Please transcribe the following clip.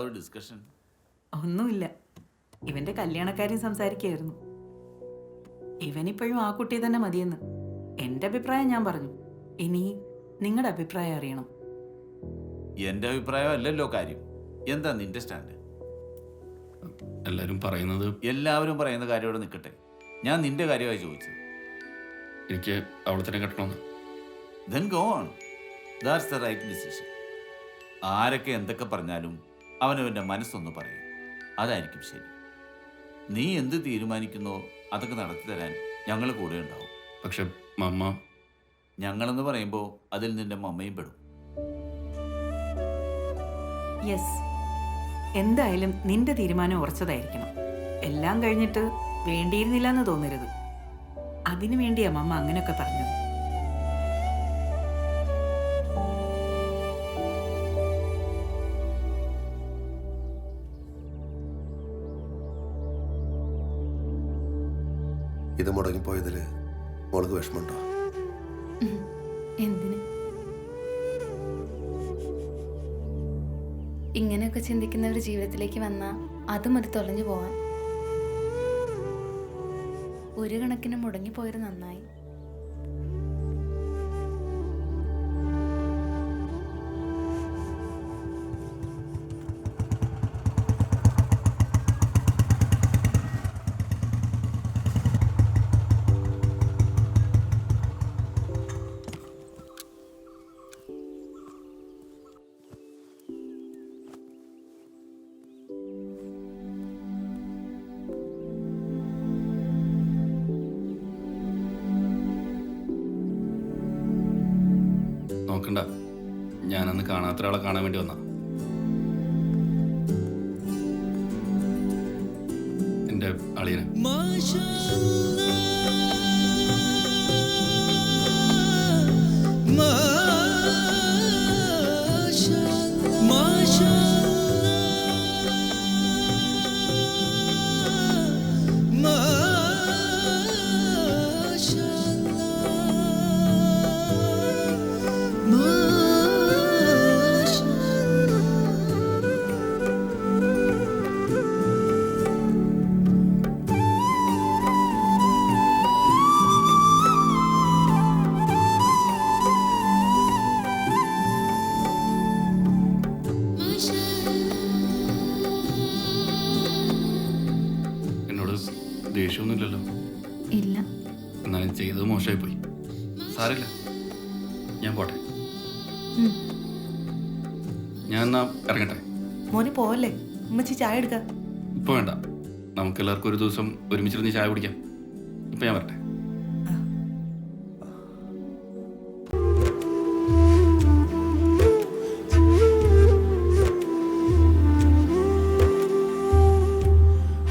Discussion ഒന്നുമില്ല. ഇവന്റെ കല്യാണക്കാര്യം സംസാരിക്കുകയായിരുന്നു ഇവനിപ്പോഴും ആ കുട്ടിയെ തന്നെ മതിയെന്ന് എന്റെ അഭിപ്രായം ഞാൻ പറഞ്ഞു. ഇനി നിങ്ങളുടെ അഭിപ്രായം അറിയണം. എന്റെ അഭിപ്രായം അല്ലല്ലോ കാര്യം. എന്താ നിന്റെ സ്റ്റാൻഡ് എല്ലാവരും പറയുന്നത് എല്ലാവരും പറയുന്ന കാര്യം ഇവിടെ നിൽക്കട്ടെ. ഞാൻ നിന്റെ കാര്യമായി ചോദിച്ചത്. എനിക്ക് അവളെ തന്നെ കെട്ടണമെന്ന്. Then go on that's the right decision ആരൊക്കെ എന്തൊക്കെ പറഞ്ഞാലും അവനവന്റെ മനസ്സൊന്ന് പറയും. അതായിരിക്കും ശരി. നീ എന്ത് തീരുമാനിക്കുന്നോ അതൊക്കെ നടത്തി തരാൻ ഞങ്ങൾ കൂടെ ഉണ്ടാവും. പക്ഷെ മമ്മ. ഞങ്ങളെന്ന് പറയുമ്പോൾ അതിൽ നിന്റെ മമ്മയും പെടും. യെസ്. എന്തായാലും നിന്റെ തീരുമാനം ഉറച്ചതായിരിക്കണം. എല്ലാം കഴിഞ്ഞിട്ട് വേണ്ടിയിരുന്നില്ല എന്ന് തോന്നരുത്. അതിനു വേണ്ടിയാ മമ്മ അങ്ങനെയൊക്കെ പറഞ്ഞത്. ഇത് മുടങ്ങിപ്പോയതിൽ മോൾക്ക് വിഷമമുണ്ടോ? എന്തിന്? ഇങ്ങനെയൊക്കെ ചിന്തിക്കുന്ന ഒരു ജീവിതത്തിലേക്ക് വന്നാൽ അതും അത് തൊലഞ്ഞു പോവാൻ ഒരു കണക്കിന് മുടങ്ങിപ്പോയത് നന്നായി. നോക്കണ്ട. അന്ന് കാണാത്ത ഒരാളെ കാണാൻ വേണ്ടി വന്ന. എന്റെ അളിയനെ. ദേഷ്യമൊന്നുമില്ലല്ലോ. ഇല്ല. എന്നാലും ചെയ്തത് മോശമായി പോയി സാരില്ല ഞാൻ പോട്ടെ. ഞാൻ എന്നാ ഇറങ്ങട്ടെ? മോനെ പോവല്ലേ? ഉമ്മച്ചി ചായ എടുക്ക. ഇപ്പൊ വേണ്ട. നമുക്ക് എല്ലാവർക്കും ഒരു ദിവസം ഒരുമിച്ചിരുന്ന് ചായ കുടിക്കാം. ഇപ്പൊ ഞാൻ വരട്ടെ.